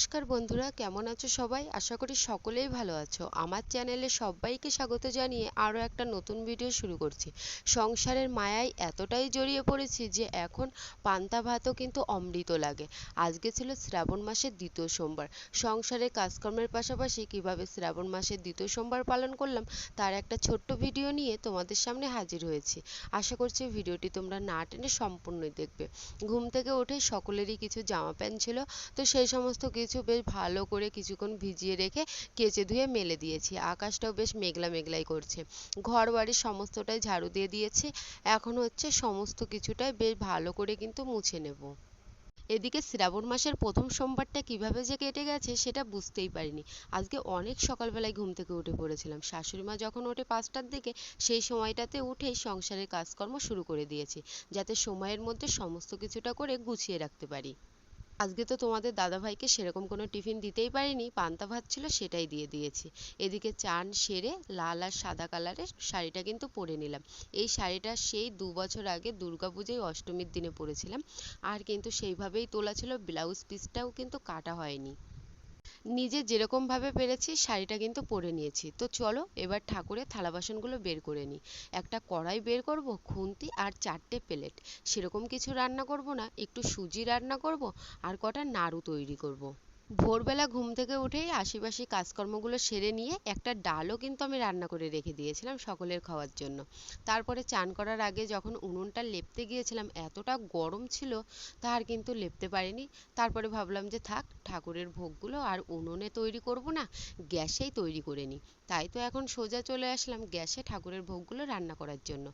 নমস্কার বন্ধুরা, কেমন আছো সবাই? আশা করি সকলেই ভালো আছো। আমার চ্যানেলে সবাইকে স্বাগত জানিয়ে আরও একটা নতুন ভিডিও শুরু করছি। সংসারের মায়ায় এতটাই জড়িয়ে পড়েছি যে এখন পান্তা ভাতও কিন্তু অমৃত লাগে। আজকে ছিল শ্রাবণ মাসের দ্বিতীয় সোমবার। সংসারের কাজকর্মের পাশাপাশি কীভাবে শ্রাবণ মাসের দ্বিতীয় সোমবার পালন করলাম, তার একটা ছোট্ট ভিডিও নিয়ে তোমাদের সামনে হাজির হয়েছি। আশা করছি ভিডিওটি তোমরা না টেনে সম্পূর্ণই দেখবে। ঘুম থেকে উঠে সকলেরই কিছু জামা প্যান্ট ছিল, তো সেই সমস্ত কিছু বেশ ভালো করে কিছুক্ষণ ভিজিয়ে রেখে কেচে ধুয়ে মেলে দিয়েছি। আকাশটাও বেশ মেঘলা মেঘলাই করছে। ঘর বাড়ি সমস্তটাই ঝাড়ু দিয়ে দিয়েছি। এখন হচ্ছে সমস্ত কিছুটাই বেশ ভালো করে কিন্তু মুছে নেব। এদিকে শ্রাবণ মাসের প্রথম সোমবারটা কীভাবে যে কেটে গেছে সেটা বুঝতেই পারিনি। আজকে অনেক সকালবেলায় ঘুম থেকে উঠে পড়েছিলাম। শাশুড়ি মা যখন ওঠে পাঁচটার দিকে, সেই সময়টাতে উঠেই সংসারের কাজকর্ম শুরু করে দিয়েছি, যাতে সময়ের মধ্যে সমস্ত কিছুটা করে গুছিয়ে রাখতে পারি। আজকে তো তোমাদের দাদাভাইকে সেরকম কোনো টিফিন দিতেই পারিনি, পান্তা ভাত ছিল সেটাই দিয়ে দিয়েছি। এদিকে চান সেরে লাল আর সাদা কালারের শাড়িটা কিন্তু পরে নিলাম। এই শাড়িটা সেই দু বছর আগে দুর্গাপুজোয় অষ্টমীর দিনে পরেছিলাম। আর কিন্তু সেইভাবেই তোলা ছিল, ব্লাউজ পিসটাও কিন্তু কাটা হয়নি। নিজে যেরকমভাবে পেরেছি শাড়িটা কিন্তু পরে নিয়েছি। তো চলো এবার ঠাকুরের থালা বাসনগুলো বের করে নিই। একটা কড়াই বের করব, খুন্তি আর চারটে প্লেট। সেরকম কিছু রান্না করব না, একটু সুজি রান্না করব আর কটা নাড়ু তৈরি করব। ভোরবেলা ঘুম থেকে উঠেই আশিপাশি কাজকর্মগুলো সেরে নিয়ে একটা ডালও কিন্তু আমি রান্না করে রেখে দিয়েছিলাম সকলের খাওয়ার জন্য। তারপরে চান করার আগে যখন উনুনটা লেপতে গিয়েছিলাম, এতটা গরম ছিল তা আর কিন্তু লেপতে পারিনি। তারপরে ভাবলাম যে থাক, ঠাকুরের ভোগগুলো আর উনুনে তৈরি করব না, গ্যাসেই তৈরি করে নিই। তাই তো এখন সোজা চলে আসলাম গ্যাসে ঠাকুরের ভোগগুলো রান্না করার জন্য।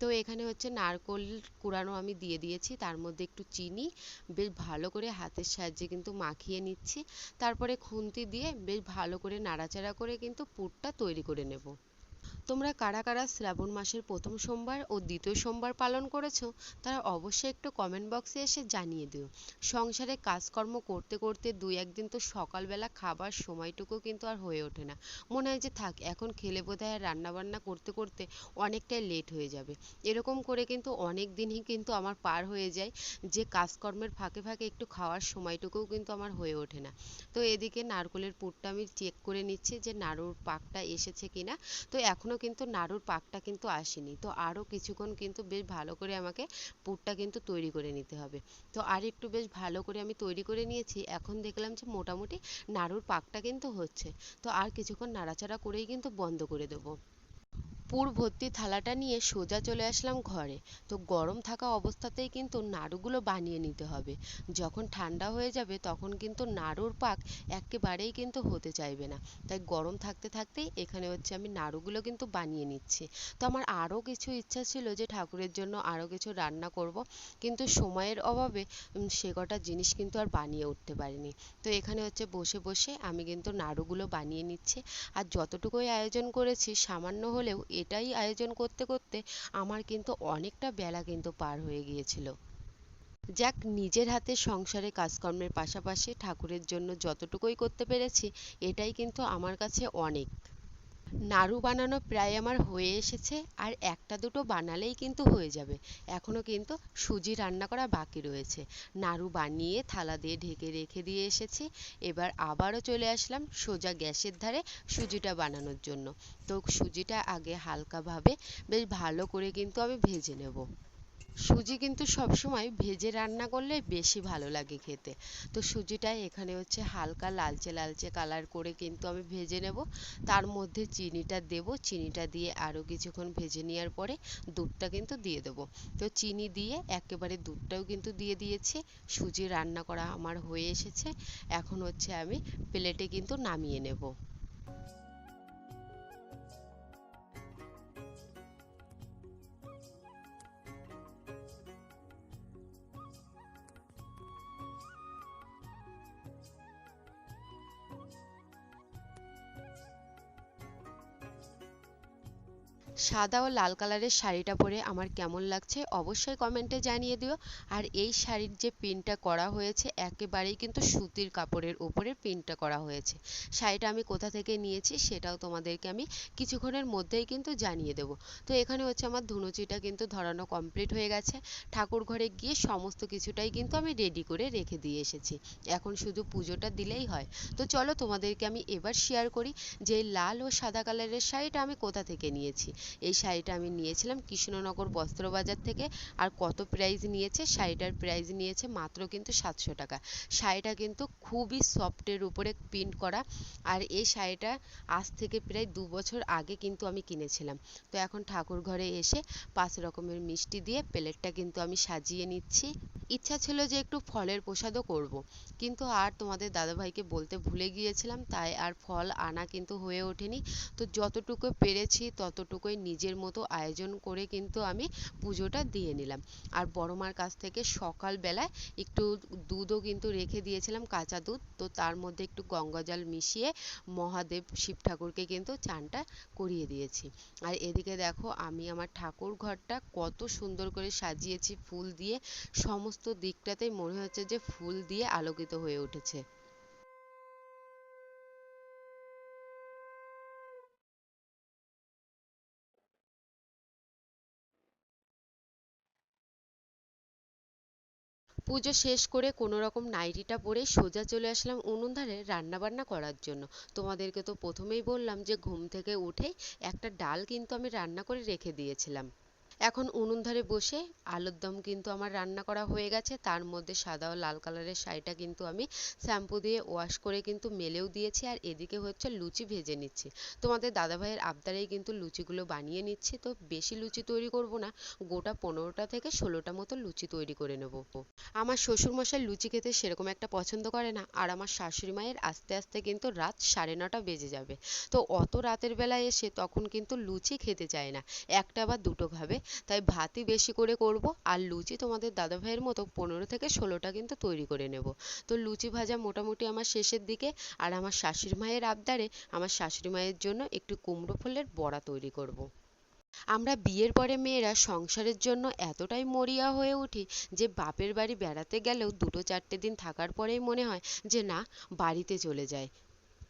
তো এখানে হচ্ছে নারকোল কুড়ানো আমি দিয়ে দিয়েছি, তার মধ্যে একটু চিনি, বেশ ভালো করে হাতের সাহায্যে কিন্তু মাখিয়ে নিচ্ছি। তারপরে খুন্তি দিয়ে বেশ ভালো করে নাড়াচাড়া করে কিন্তু পুরটা তৈরি করে নেব। তোমরা কারা কারা শ্রাবণ মাসের প্রথম সোমবার ও দ্বিতীয় সোমবার পালন করেছ, তারা অবশ্যই একটু কমেন্ট বক্সে এসে জানিয়ে দিও। সংসারে কাজকর্ম করতে করতে দুই একদিন তো সকালবেলা খাবার সময়টুকু কিন্তু আর হয়ে ওঠে না। মনে হয় যে থাক, এখন খেলে বোধহয় রান্নাবান্না করতে করতে অনেকটাই লেট হয়ে যাবে। এরকম করে কিন্তু অনেক দিনই কিন্তু আমার পার হয়ে যায়, যে কাজকর্মের ফাঁকে ফাঁকে একটু খাওয়ার সময়টুকুও কিন্তু আমার হয়ে ওঠে না। তো এদিকে নারকোলের পুরটা আমি চেক করে নিচ্ছি যে নাড়ুর পাকটা এসেছে কিনা। তো এখনও কিন্তু নাড়ুর পাকটা কিন্তু আসেনি। তো আরও কিছুক্ষণ কিন্তু বেশ ভালো করে আমাকে পুরটা কিন্তু তৈরি করে নিতে হবে। তো আর একটু বেশ ভালো করে আমি তৈরি করে নিয়েছি, এখন দেখলাম যে মোটামুটি নাড়ুর পাকটা কিন্তু হচ্ছে। তো আর কিছুক্ষণ নাড়াচাড়া করেই কিন্তু বন্ধ করে দেবো। পুর ভর্তি থালাটা নিয়ে সোজা চলে আসলাম ঘরে। তো গরম থাকা অবস্থাতেই কিন্তু নাড়ুগুলো বানিয়ে নিতে হবে। যখন ঠান্ডা হয়ে যাবে তখন কিন্তু নাড়ুর পাক একেবারেই কিন্তু হতে চাইবে না। তাই গরম থাকতে থাকতেই এখানে হচ্ছে আমি নাড়ুগুলো কিন্তু বানিয়ে নিচ্ছি। তো আমার আরও কিছু ইচ্ছা ছিল যে ঠাকুরের জন্য আরও কিছু রান্না করব, কিন্তু সময়ের অভাবে সে কটা জিনিস কিন্তু আর বানিয়ে উঠতে পারিনি। তো এখানে হচ্ছে বসে বসে আমি কিন্তু নাড়ুগুলো বানিয়ে নিচ্ছি। আর যতটুকুই আয়োজন করেছি সামান্য হলেও এটাই আয়োজন করতে করতে আমার কিন্তু অনেকটা বেলা কিন্তু পার হয়ে গিয়েছিল। যাক, নিজের হাতে সংসারে কাজকর্মের পাশাপাশি ঠাকুরের জন্য যতটুকুই করতে পেরেছি, এটাই কিন্তু আমার কাছে অনেক। নাড়ু বানানো প্রায় আমার হয়ে এসেছে, আর একটা দুটো বানালেই কিন্তু হয়ে যাবে। এখনও কিন্তু সুজি রান্না করা বাকি রয়েছে। নাড়ু বানিয়ে থালা দিয়ে ঢেকে রেখে দিয়ে এসেছি। এবার আবারও চলে আসলাম সোজা গ্যাসের ধারে সুজিটা বানানোর জন্য। তো সুজিটা আগে হালকাভাবে বেশ ভালো করে কিন্তু আমি ভেজে নেব। সুজি কিন্তু সবসময় ভেজে রান্না করলে বেশি ভালো লাগে খেতে। তো সুজিটা এখানে হচ্ছে হালকা লালচে লালচে কালার করে কিন্তু আমি ভেজে নেব। তার মধ্যে চিনিটা দেব। চিনিটা দিয়ে আরও কিছুক্ষণ ভেজে নেওয়ার পরে দুধটা কিন্তু দিয়ে দেবো। তো চিনি দিয়ে একেবারে দুধটাও কিন্তু দিয়ে দিয়েছি। সুজি রান্না করা আমার হয়ে এসেছে। এখন হচ্ছে আমি প্লেটে কিন্তু নামিয়ে নেব। সাদা ও লাল কালারের শাড়িটা পরে আমার কেমন লাগছে অবশ্যই কমেন্টে জানিয়ে দিও। আর এই শাড়ির যে প্রিন্টটা করা হয়েছে, একেবারেই কিন্তু সুতির কাপড়ের উপরে প্রিন্টটা করা হয়েছে। শাড়িটা আমি কোথা থেকে নিয়েছি সেটাও তোমাদেরকে আমি কিছুক্ষণের মধ্যেই কিন্তু জানিয়ে দেবো। তো এখানে হচ্ছে আমার ধুনুচিটা কিন্তু ধরানো কমপ্লিট হয়ে গেছে। ঠাকুর ঘরে গিয়ে সমস্ত কিছুটাই কিন্তু আমি রেডি করে রেখে দিয়ে এসেছি। এখন শুধু পুজোটা দিলেই হয়। তো চলো তোমাদেরকে আমি এবার শেয়ার করি যে লাল ও সাদা কালারের শাড়িটা আমি কোথা থেকে নিয়েছি। এই শাড়িটা আমি নিয়েছিলাম। কৃষ্ণনগর বস্ত্র বাজার থেকে আর কত প্রাইস নিয়েছে? শাড়িটার প্রাইস নিয়েছে মাত্র কিন্তু সাতশো টাকা। শাড়িটা কিন্তু খুবই সফটের উপরে প্রিন্ট করা। আর এই শাড়িটা আজ থেকে প্রায় দু বছর আগে কিন্তু আমি কিনেছিলাম। তো এখন ঠাকুর ঘরে এসে পাঁচ রকমের মিষ্টি দিয়ে প্লেটটা কিন্তু আমি সাজিয়ে নিচ্ছি। ইচ্ছা ছিল যে একটু ফলের প্রসাদও করব। কিন্তু আর তোমাদের দাদাভাইকে বলতে ভুলে গিয়েছিলাম, তাই আর ফল আনা কিন্তু হয়ে ওঠেনি। তো যতটুকু পেরেছি ততটুকুই নিজের মতো আয়োজন করে কিন্তু আমি পুজোটা দিয়ে নিলাম। আর বড় মার কাছ থেকে সকালবেলায় একটু দুধও কিন্তু রেখে দিয়েছিলাম, কাঁচা দুধ। তো তার মধ্যে একটু গঙ্গা জল মিশিয়ে মহাদেব শিব ঠাকুরকে কিন্তু চানটা করিয়ে দিয়েছি। আর এদিকে দেখো আমি আমার ঠাকুর ঘরটা কত সুন্দর করে সাজিয়েছি, ফুল দিয়ে সমস্ত দিকটাতেই মনে হচ্ছে যে ফুল দিয়ে আলোকিত হয়ে উঠেছে। পুজো শেষ করে কোনো রকম নাইটিটা পরে সোজা চলে আসলাম উনুন ধারে রান্নাবান্না করার জন্য। তোমাদেরকে তো প্রথমেই বললাম যে ঘুম থেকে উঠেই একটা ডাল কিন্তু আমি রান্না করে রেখে দিয়েছিলাম। এখন উনুন ধারে বসে আলুর দম কিন্তু আমার রান্না করা হয়ে গেছে। তার মধ্যে সাদা ও লাল কালারের শাড়িটা কিন্তু আমি শ্যাম্পু দিয়ে ওয়াশ করে কিন্তু মেলেও দিয়েছি আর এদিকে হচ্ছে লুচি ভেজে নিচ্ছি। তোমাদের দাদাভাইয়ের আবদারেই কিন্তু লুচিগুলো বানিয়ে নিচ্ছি। তো বেশি লুচি তৈরি করব না, গোটা পনেরোটা থেকে ষোলোটা মতো লুচি তৈরি করে নেব। আমার শ্বশুরমশাই লুচি খেতে সেরকম একটা পছন্দ করে না, আর আমার শাশুড়ি মায়ের আস্তে আস্তে কিন্তু রাত সাড়ে নটা বেজে যাবে। তো অত রাতের বেলায় এসে তখন কিন্তু লুচি খেতে চায় না, একটা বা দুটো খাবে। তাই ভাতই বেশি করে করব আর লুচি তোমাদের দাদা দাদাভাইয়ের মতো পনেরো থেকে ষোলোটা কিন্তু তৈরি করে নেব তো লুচি ভাজা মোটামুটি আমার শেষের দিকে আর আমার শাশুড়ি মায়ের আবদারে আমার শাশুড়ি মায়ের জন্য একটু কুমড়ো ফুলের বড়া তৈরি করব। আমরা বিয়ের পরে মেয়েরা সংসারের জন্য এতটাই মরিয়া হয়ে উঠি যে বাপের বাড়ি বেড়াতে গেলেও দুটো চারটে দিন থাকার পরেই মনে হয় যে না, বাড়িতে চলে যায়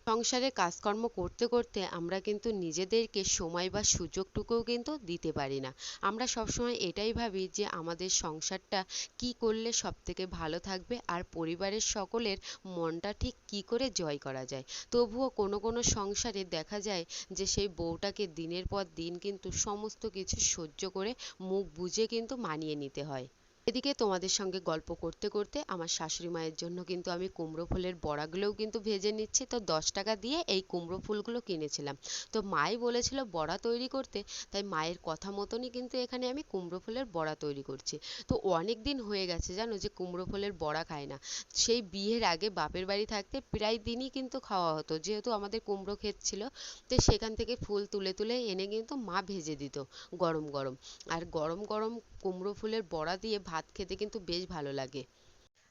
সংসারে কাজকর্ম করতে করতে আমরা কিন্তু নিজেদেরকে সময় বা সুযোগটুকুও কিন্তু দিতে পারি না। আমরা সবসময় এটাই ভাবি যে আমাদের সংসারটা কি করলে সব থেকে ভালো থাকবে আর পরিবারের সকলের মনটা ঠিক কি করে জয় করা যায়। তবুও কোনো কোনো সংসারে দেখা যায় যে সেই বউটাকে দিনের পর দিন কিন্তু সমস্ত কিছু সহ্য করে মুখ বুজে কিন্তু মানিয়ে নিতে হয়। এদিকে তোমাদের সঙ্গে গল্প করতে করতে আমার শাশুড়ি মায়ের জন্য কিন্তু আমি কুমড়ো ফুলের বড়াগুলোও কিন্তু ভেজে নিচ্ছি। তো দশ টাকা দিয়ে এই কুমড়ো ফুলগুলো কিনেছিলাম। তো মাই বলেছিল বড়া তৈরি করতে, তাই মায়ের কথা মতনই কিন্তু এখানে আমি কুমড়ো ফুলের বড়া তৈরি করছি। তো অনেক দিন হয়ে গেছে জানো যে কুমড়ো ফুলের বড়া খাই না। সেই বিয়ের আগে বাপের বাড়ি থাকতে প্রায় দিনই কিন্তু খাওয়া হতো। যেহেতু আমাদের কুমড়ো ক্ষেত ছিল, তো সেখান থেকে ফুল তুলে তুলে এনে কিন্তু মা ভেজে দিত গরম গরম। আর গরম গরম কুমড়ো ফুলের বড়া দিয়ে ভাত খেতে কিন্তু বেশ ভালো লাগে।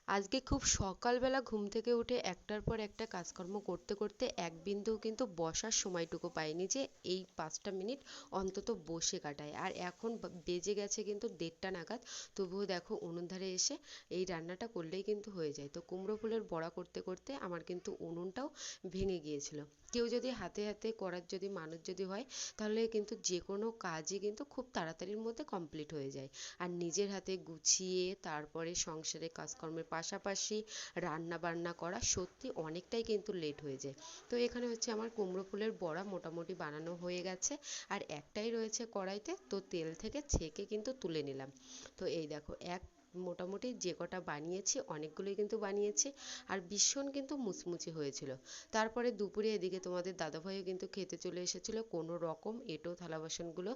আজকে খুব সকালবেলা ঘুম থেকে উঠে একটার পর একটা কাজকর্ম করতে করতে এক বিন্দুও কিন্তু বসার সময়টুকু পাইনি যে এই পাঁচটা মিনিট অন্তত বসে কাটাই। আর এখন বেজে গেছে কিন্তু দেড়টা নাগাদ। তবুও দেখো উনুন ধারে এসে এই রান্নাটা করলেই কিন্তু হয়ে যায়। তো কুমড়ো ফুলের বড়া করতে করতে আমার কিন্তু উনুনটাও ভেঙে গিয়েছিল। কেউ যদি হাতে হাতে করার যদি মানুষ যদি হয়, তাহলে কিন্তু যে কোনো কাজই কিন্তু খুব তাড়াতাড়ির মধ্যে কমপ্লিট হয়ে যায়। আর নিজের হাতে গুছিয়ে তারপরে সংসারে কাজকর্মের পাশাপাশি রান্না বান্না করা সত্যি অনেকটাই কিন্তু লেট হয়ে যায়। তো এখানে হচ্ছে আমার কুমড়ো ফুলের বড়া মোটামুটি বানানো হয়ে গেছে, আর একটাই রয়েছে কড়াইতে, তো তেল থেকে ছেঁকে কিন্তু তুলে নিলাম। তো এই দেখো, এক মোটামুটি যে কটা বানিয়েছি, অনেকগুলোই কিন্তু বানিয়েছি। আর ভীষণ কিন্তু মুচমুচে হয়েছিল। তারপরে দুপুরে এদিকে তোমাদের দাদাভাইও কিন্তু খেতে চলে এসেছিল। কোনো রকম এঁটো, থালা বাসনগুলো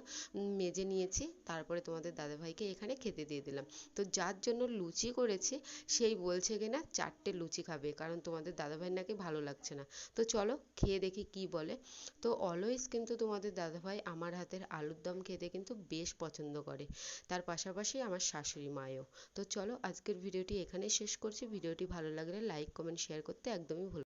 মেজে নিয়েছি। তারপরে তোমাদের দাদাভাইকে এখানে খেতে দিয়ে দিলাম। তো যার জন্য লুচি করেছি, সেই বলছে কিনা, চারটে লুচি খাবে, কারণ তোমাদের দাদাভাইয়ের নাকি ভালো লাগছে না। তো চলো খেয়ে দেখি কি বলে। তো অলওয়েজ কিন্তু তোমাদের দাদাভাই আমার হাতের আলুর দম খেতে কিন্তু বেশ পছন্দ করে। তার পাশাপাশি আমার শাশুড়ি মায়েও তো চলো আজকের ভিডিওটি এখানেই শেষ করছি। ভিডিওটি ভালো লাগলে লাইক কমেন্ট শেয়ার করতে একদমই ভুল